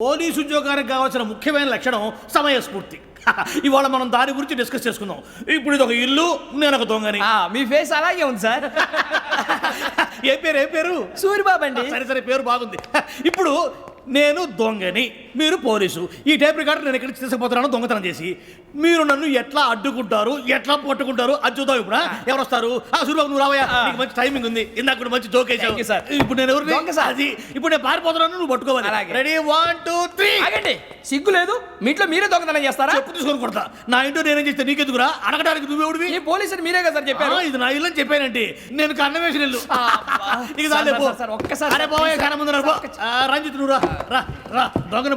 Police ఉద్యోగానికి కావాల్సిన ముఖ్యమైన లక్షణం సమయస్ఫూర్తి. ఇవాళ మనం దాని గురించి డిస్కస్ చేసుకుందాం. ఇప్పుడు ఇది ఒక ఇల్లు నేను ఒక దొంగని. ఆ, మీ ఫేస్ అలాగే ఉంది సార్. ఏ పేరు ఏ పేరు? సూరిబాబు అండి. సరే సరే పేరు బాగుంది. ఇప్పుడు నేను దొంగని. మీరు పోలీసు ఈ టైప్ రికార్డు నేను ఎక్కడికి తీసుకుపోతున్నాను దొంగతనం చేసి మీరు నన్ను ఎట్లా అడ్డుకుంటారు ఎట్లా పట్టుకుంటారు అది చూద్దాం ఇప్పుడు? ఎవరు వస్తారు ఆ సూర్యబాబు నువ్వు రావయ్యా నీకు మంచి టైమింగ్ ఉంది ఇందాక కూడా మంచి జోక్ వేసావు you, sir. ఇప్పుడు నేను sir. అది ఇప్పుడు నేను పారిపోతున్నాను నువ్వు పట్టుకోవాలి. అలాగే. రెడీ వన్ టూ త్రీ ఆగండి. సిగ్గు లేదు. మీ ఇంట్లో మీరే దొంగతనం చేస్తారా? చెప్పు తీసుకొని కొడతా. నా ఇంట్లో నేనేం చేస్తే నీకెందుకురా? అడగడానికి నువ్వెవడివి ఈ పోలీసులు మీరే కదా సార్ చెప్పారు. ఇది నా ఇల్లు అని చెప్పానండి. నేను కన్న వేసిన ఇల్లు. ఇక సార్. సార్, సార్, ఒక్కసారి అరే సార్, కన్న ముందు రంజిత్ నువ్వు రా. రా రా. దొంగను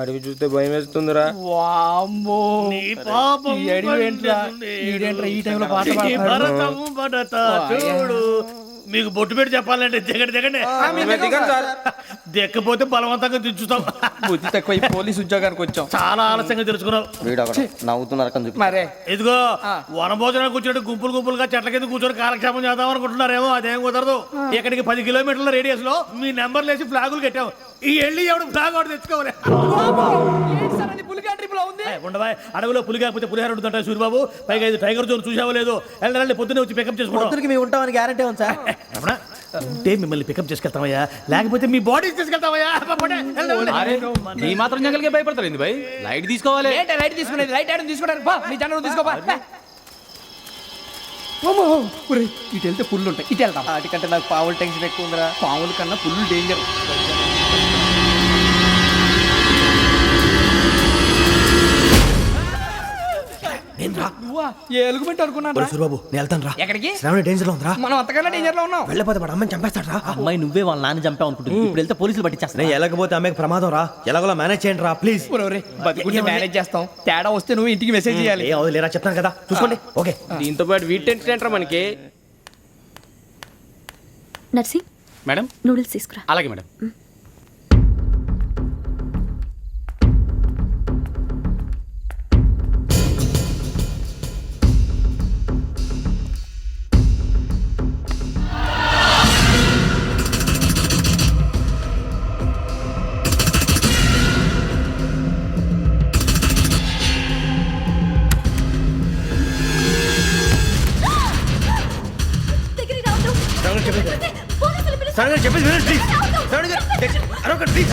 అడిగి చూస్తే భయం వేస్తుందిరా. వామ్మో. నీ పాపం ఈ అడివి ఏంట్రా? పండుతుంది. ఈడేంట్రా ఈ టైంలో పాట నీ పాడుతున్నాడు? భరతం భరత చూడు. మీకు బొట్టు పెట్టి చెప్పాలంటే దిగండి దిగండి దిక్కపోతే బలవంతంగా దించుతాం. బుద్ధి తక్కువ పోలీస్ ఉద్యోగానికి వచ్చాం. చాలా ఆలస్యంగా తెలుసుకున్నావు వీడు అక్కడ నవ్వుతున్నారు కని మరే. ఇదిగో వనభోజనానికి కూర్చోటి గుంపులు గుంపులుగా చెట్ల కింద కూర్చొని కాలక్షేపం చేద్దాం అనుకుంటున్నారేమో అదేం కుదరదు. ఇక్కడికి పది కిలోమీటర్ల రేడియస్లో మీ నెంబర్లు వేసి ఫ్లాగులు కట్టాం ఈ వెళ్ళి ఎవడు ఫ్లాగ్ ఒకటి తెచ్చుకోవాలి? ఉండవా? అడవిలో పులి కాకపోతే పులిహార ఉంటుంటాయి సూర్యబాబు పైగా ఇది టైగర్ జోన్ చూసావో లేదో? వెళ్ళండి పొద్దున్నే వచ్చి పికప్ చేసుకుంటాం. పొద్దునకి మేము ఉంటామని గ్యారంటీ ఉంది సార్. ఉంటే మిమ్మల్ని పికప్ చేసుకెళ్తామయ్యా. లేకపోతే మీ బాడీ ఈ మాత్రం జంగల్కే భయపడతారు ఏంది భయ్? లైట్ తీసుకోవాలి. ఏంటి లైట్ తీసుకునేది? లైట్ ఆడని తీసుకోవడానికి బా నీ జనం తీసుకోపా. ఇటు వెళ్తే పుల్లు ఉంటాయి ఇటు వెళ్తాం వాటికంటే నాకు పావులు టెన్షన్ ఎక్కువ ఉందిరా. పాముల కన్నా పుల్లు డేంజర్ నువ్వా ఏ ఎలుగుబెట్టి అనుకున్నాను రా. సూర్బాబు నేను వెళ్తాను రా ఎక్కడికి? శ్రావణి డేంజర్లో ఉందిరా. మనం అంతకన్నా డేంజర్లో ఉన్నాం. వెళ్ళపోతే వాడు అమ్మని చంపేస్తాడు రా అమ్మాయి నువ్వే వాళ్ళ నాన్న చంపావు అనుకుంటుంది. ఇప్పుడు వెళ్తే పోలీసులు పట్టించేస్తా నేను వెళ్ళకపోతే అమ్మాయికి ప్రమాదం రా. ఎలాగోలా మేనేజ్ చేయండి రా ప్లీజ్ బతుకుంటే మేనేజ్ చేస్తాం. తేడా వస్తే నువ్వు ఇంటికి మెసేజ్ చేయాలి. ఏ అవలేరా చెప్తాను కదా. చూసుకోండి. ఓకే. దీంతో పాటు వీటి టెన్షన్ మనకి నర్సింగ్ మేడం? నూడిల్స్ తీసుకురా. అలాగే మేడం. సడన్ చెప్పేసి వినండి ప్లీజ్ సడన్ అరొక ప్లీజ్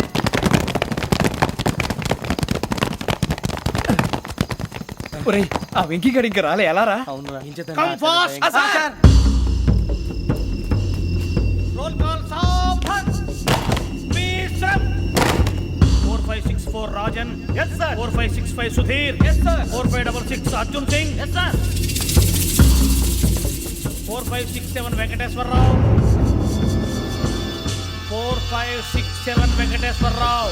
ఒరేయ్ ఆ వెంకీ గడి ఇంకా రాలే ఎలా రా? కమ్ ఫాస్ట్ రోల్ కాల్ సావధాన్! విశ్రమ్ 4564 Rajan. Yes sir. 4565 Sudheer. Yes sir. 4566 Arjun Singh. Yes sir. 4567 Venkateswararao 4567 Venkateswararao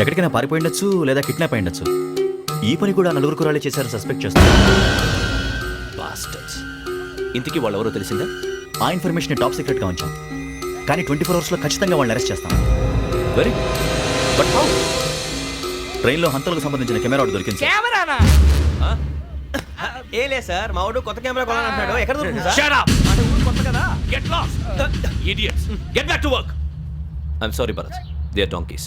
ఎక్కడికైనా పారిపోయి ఉండొచ్చు లేదా కిడ్నాప్ అయి ఉండొచ్చు. ఈ పని కూడా నలుగురు కురాలే చేశారు సస్పెక్ట్ చేస్తారు. బాస్టర్స్ ఇంతకీ వాళ్ళెవరో తెలిసిందా? ఆ ఇన్ఫర్మేషన్ టాప్ సీక్రెట్గా ఉంచాం. కానీ ట్వంటీ ఫోర్ అవర్స్లో ఖచ్చితంగా వాళ్ళని అరెస్ట్ చేస్తాం. వెరీ బట్ హౌ ట్రైన్లో హంతలకు సంబంధించిన కెమెరా ఒకటి దొరికింది. కెమెరానా? ఏ లే సార్ మా వాడు కొత్త కెమెరా కొనాలంటున్నాడు. ఎక్కడ దొరుకుతుంది సార్ Shut up! కొత్త కదా? Get lost idiots get back to work I'm sorry Bharat they are donkeys